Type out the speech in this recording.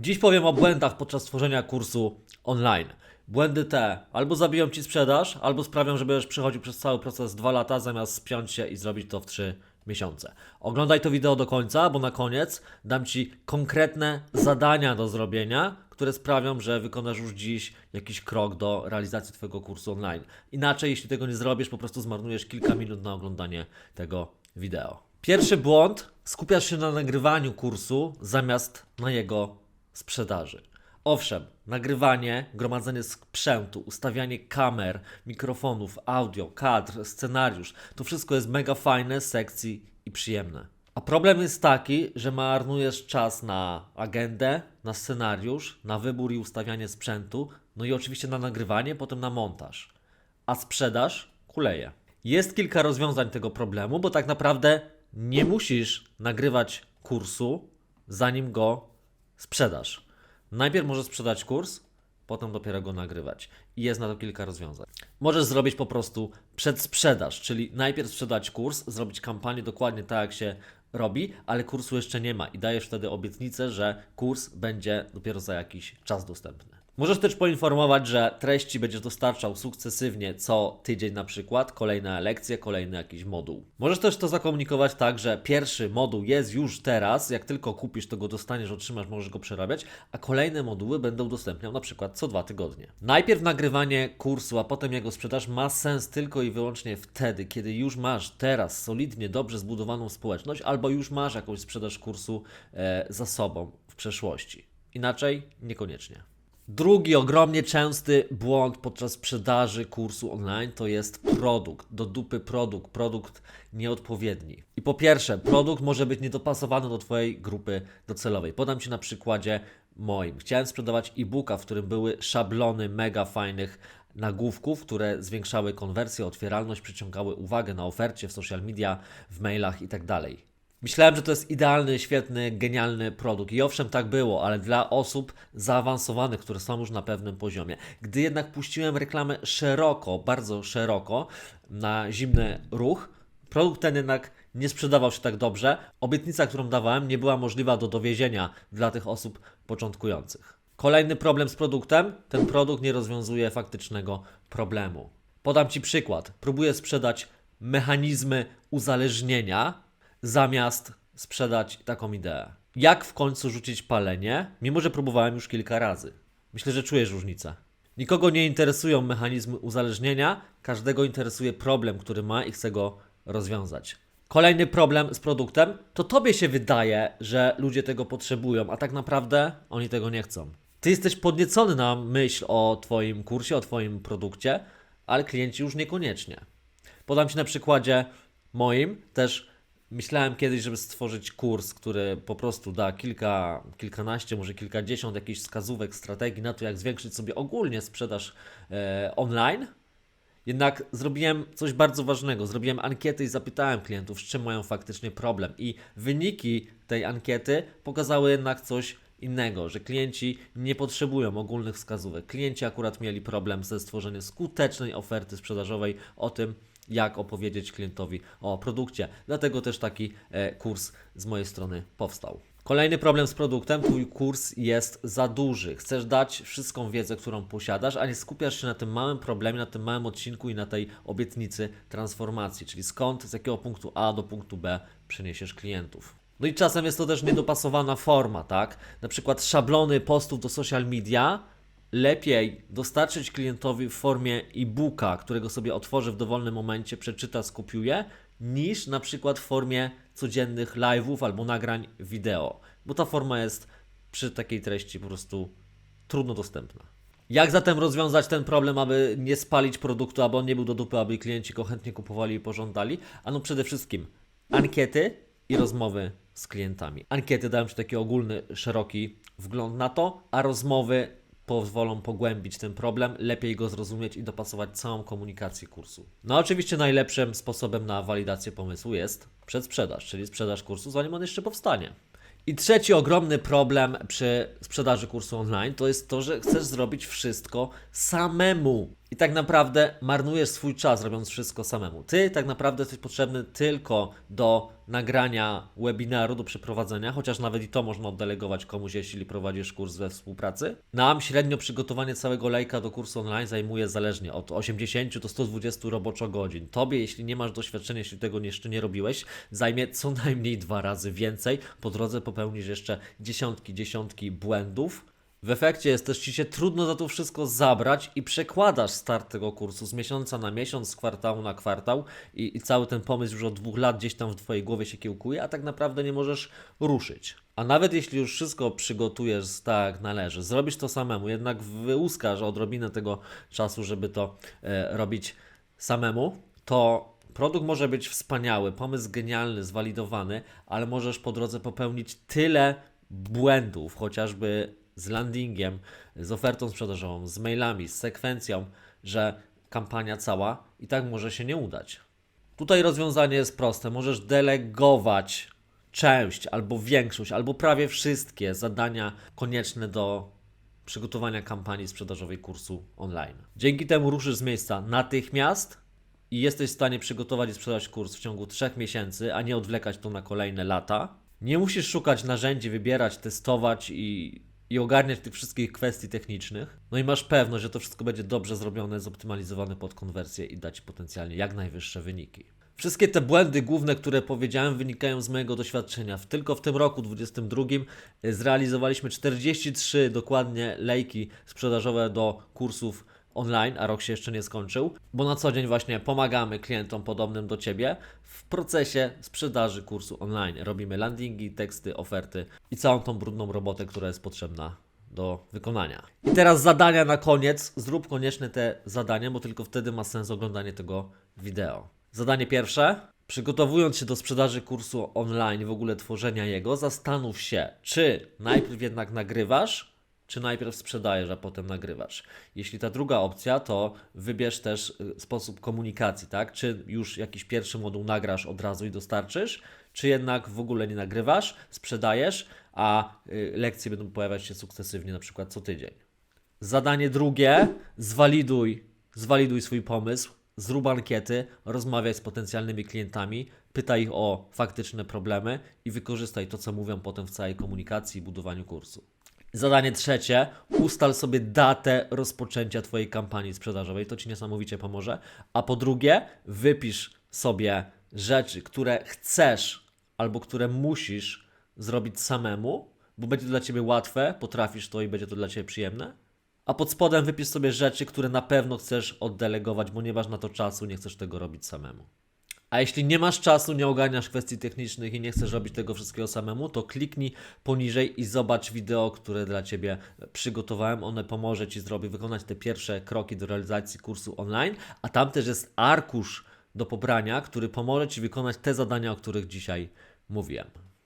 Dziś powiem o błędach podczas tworzenia kursu online. Błędy te albo zabiją Ci sprzedaż, albo sprawią, że będziesz przechodził przez cały proces 2 lata, zamiast spiąć się i zrobić to w 3 miesiące. Oglądaj to wideo do końca, bo na koniec dam Ci konkretne zadania do zrobienia, które sprawią, że wykonasz już dziś jakiś krok do realizacji Twojego kursu online. Inaczej, jeśli tego nie zrobisz, po prostu zmarnujesz kilka minut na oglądanie tego wideo. Pierwszy błąd, skupiasz się na nagrywaniu kursu zamiast na jego sprzedaży. Owszem, nagrywanie, gromadzenie sprzętu, ustawianie kamer, mikrofonów, audio, kadr, scenariusz to wszystko jest mega fajne, sexy i przyjemne. A problem jest taki, że marnujesz czas na agendę, na scenariusz, na wybór i ustawianie sprzętu, no i oczywiście na nagrywanie, potem na montaż. A sprzedaż kuleje. Jest kilka rozwiązań tego problemu, bo tak naprawdę nie musisz nagrywać kursu, zanim go sprzedasz. Najpierw możesz sprzedać kurs, potem dopiero go nagrywać. I jest na to kilka rozwiązań. Możesz zrobić po prostu przedsprzedaż, czyli najpierw sprzedać kurs, zrobić kampanię dokładnie tak, jak się robi, ale kursu jeszcze nie ma i dajesz wtedy obietnicę, że kurs będzie dopiero za jakiś czas dostępny. Możesz też poinformować, że treści będziesz dostarczał sukcesywnie co tydzień na przykład, kolejne lekcje, kolejny jakiś moduł. Możesz też to zakomunikować tak, że pierwszy moduł jest już teraz, jak tylko kupisz, to go dostaniesz, otrzymasz, możesz go przerabiać, a kolejne moduły będą udostępniał na przykład co dwa tygodnie. Najpierw nagrywanie kursu, a potem jego sprzedaż ma sens tylko i wyłącznie wtedy, kiedy już masz teraz solidnie, dobrze zbudowaną społeczność, albo już masz jakąś sprzedaż kursu e, za sobą w przeszłości. Inaczej niekoniecznie. Drugi ogromnie częsty błąd podczas sprzedaży kursu online to jest produkt, do dupy produkt, produkt nieodpowiedni. I po pierwsze, produkt może być niedopasowany do Twojej grupy docelowej. Podam Ci na przykładzie moim. Chciałem sprzedawać e-booka, w którym były szablony mega fajnych nagłówków, które zwiększały konwersję, otwieralność, przyciągały uwagę na ofercie w social media, w mailach itd. Myślałem, że to jest idealny, świetny, genialny produkt. I owszem, tak było, ale dla osób zaawansowanych, które są już na pewnym poziomie. Gdy jednak puściłem reklamę szeroko, bardzo szeroko, na zimny ruch, produkt ten jednak nie sprzedawał się tak dobrze. Obietnica, którą dawałem, nie była możliwa do dowiezienia dla tych osób początkujących. Kolejny problem z produktem: ten produkt nie rozwiązuje faktycznego problemu. Podam Ci przykład. Próbuję sprzedać mechanizmy uzależnienia, zamiast sprzedać taką ideę. Jak w końcu rzucić palenie, mimo że próbowałem już kilka razy? Myślę, że czujesz różnicę. Nikogo nie interesują mechanizmy uzależnienia, każdego interesuje problem, który ma i chce go rozwiązać. Kolejny problem z produktem to tobie się wydaje, że ludzie tego potrzebują, a tak naprawdę oni tego nie chcą. Ty jesteś podniecony na myśl o Twoim kursie, o Twoim produkcie, ale klienci już niekoniecznie. Podam Ci na przykładzie moim też Myślałem kiedyś, żeby stworzyć kurs, który po prostu da kilka, kilkanaście, może kilkadziesiąt jakichś wskazówek, strategii na to, jak zwiększyć sobie ogólnie sprzedaż e, online. Jednak zrobiłem coś bardzo ważnego. Zrobiłem ankietę i zapytałem klientów, z czym mają faktycznie problem. I wyniki tej ankiety pokazały jednak coś innego, że klienci nie potrzebują ogólnych wskazówek. Klienci akurat mieli problem ze stworzeniem skutecznej oferty sprzedażowej o tym, jak opowiedzieć klientowi o produkcie. Dlatego też taki e, kurs z mojej strony powstał. Kolejny problem z produktem, twój kurs jest za duży. Chcesz dać wszystką wiedzę, którą posiadasz, a nie skupiasz się na tym małym problemie, na tym małym odcinku i na tej obietnicy transformacji, czyli skąd, z jakiego punktu A do punktu B przeniesiesz klientów. No i czasem jest to też niedopasowana forma, tak? Na przykład szablony postów do social media lepiej dostarczyć klientowi w formie e-booka, którego sobie otworzy w dowolnym momencie, przeczyta, skopiuje, niż na przykład w formie codziennych live'ów albo nagrań wideo, bo ta forma jest przy takiej treści po prostu trudno dostępna. Jak zatem rozwiązać ten problem, aby nie spalić produktu, aby on nie był do dupy, aby klienci go chętnie kupowali i pożądali? Ano przede wszystkim ankiety i rozmowy z klientami. Ankiety dają Ci taki ogólny, szeroki wgląd na to, a rozmowy pozwolą pogłębić ten problem, lepiej go zrozumieć i dopasować całą komunikację kursu. No oczywiście najlepszym sposobem na walidację pomysłu jest przedsprzedaż, czyli sprzedaż kursu zanim on jeszcze powstanie. I trzeci ogromny problem przy sprzedaży kursu online to jest to, że chcesz zrobić wszystko samemu. I tak naprawdę marnujesz swój czas robiąc wszystko samemu. Ty tak naprawdę jesteś potrzebny tylko do nagrania webinaru, do przeprowadzenia, chociaż nawet i to można oddelegować komuś, jeśli prowadzisz kurs we współpracy. Nam średnio przygotowanie całego lejka do kursu online zajmuje zależnie od 80 do 120 roboczo godzin. Tobie, jeśli nie masz doświadczenia, jeśli tego jeszcze nie robiłeś, zajmie co najmniej dwa razy więcej. Po drodze popełnisz jeszcze dziesiątki, dziesiątki błędów. W efekcie jest też Ci się trudno za to wszystko zabrać i przekładasz start tego kursu z miesiąca na miesiąc, z kwartału na kwartał i, i cały ten pomysł już od dwóch lat gdzieś tam w Twojej głowie się kiełkuje, a tak naprawdę nie możesz ruszyć. A nawet jeśli już wszystko przygotujesz tak należy, zrobisz to samemu, jednak wyłuskasz odrobinę tego czasu, żeby to e, robić samemu, to produkt może być wspaniały, pomysł genialny, zwalidowany, ale możesz po drodze popełnić tyle błędów, chociażby z landingiem, z ofertą sprzedażową, z mailami, z sekwencją, że kampania cała i tak może się nie udać. Tutaj rozwiązanie jest proste. Możesz delegować część albo większość, albo prawie wszystkie zadania konieczne do przygotowania kampanii sprzedażowej kursu online. Dzięki temu ruszysz z miejsca natychmiast i jesteś w stanie przygotować i sprzedać kurs w ciągu 3 miesięcy, a nie odwlekać to na kolejne lata. Nie musisz szukać narzędzi, wybierać, testować i, i ogarniać tych wszystkich kwestii technicznych. No i masz pewność, że to wszystko będzie dobrze zrobione, zoptymalizowane pod konwersję i da Ci potencjalnie jak najwyższe wyniki. Wszystkie te błędy główne, które powiedziałem, wynikają z mojego doświadczenia. Tylko w tym roku 2022 zrealizowaliśmy 43 dokładnie lejki sprzedażowe do kursów online, a rok się jeszcze nie skończył, bo na co dzień właśnie pomagamy klientom podobnym do Ciebie w procesie sprzedaży kursu online. Robimy landingi, teksty, oferty i całą tą brudną robotę, która jest potrzebna do wykonania. I teraz zadania na koniec. Zrób koniecznie te zadania, bo tylko wtedy ma sens oglądanie tego wideo. Zadanie pierwsze. Przygotowując się do sprzedaży kursu online, w ogóle tworzenia jego, zastanów się, czy najpierw jednak nagrywasz, czy najpierw sprzedajesz, a potem nagrywasz. Jeśli ta druga opcja, to wybierz też y, sposób komunikacji, tak? Czy już jakiś pierwszy moduł nagrasz od razu i dostarczysz, czy jednak w ogóle nie nagrywasz, sprzedajesz, a y, lekcje będą pojawiać się sukcesywnie, na przykład co tydzień. Zadanie drugie, zwaliduj, zwaliduj swój pomysł, zrób ankiety, rozmawiaj z potencjalnymi klientami, pytaj ich o faktyczne problemy i wykorzystaj to, co mówią potem w całej komunikacji i budowaniu kursu. Zadanie trzecie, ustal sobie datę rozpoczęcia Twojej kampanii sprzedażowej, to Ci niesamowicie pomoże. A po drugie, wypisz sobie rzeczy, które chcesz albo które musisz zrobić samemu, bo będzie to dla Ciebie łatwe, potrafisz to i będzie to dla Ciebie przyjemne. A pod spodem wypisz sobie rzeczy, które na pewno chcesz oddelegować, bo nie masz na to czasu, nie chcesz tego robić samemu. A jeśli nie masz czasu, nie ogarniasz kwestii technicznych i nie chcesz robić tego wszystkiego samemu, to kliknij poniżej i zobacz wideo, które dla Ciebie przygotowałem. One pomoże Ci zrobić, wykonać te pierwsze kroki do realizacji kursu online, a tam też jest arkusz do pobrania, który pomoże Ci wykonać te zadania, o których dzisiaj mówiłem.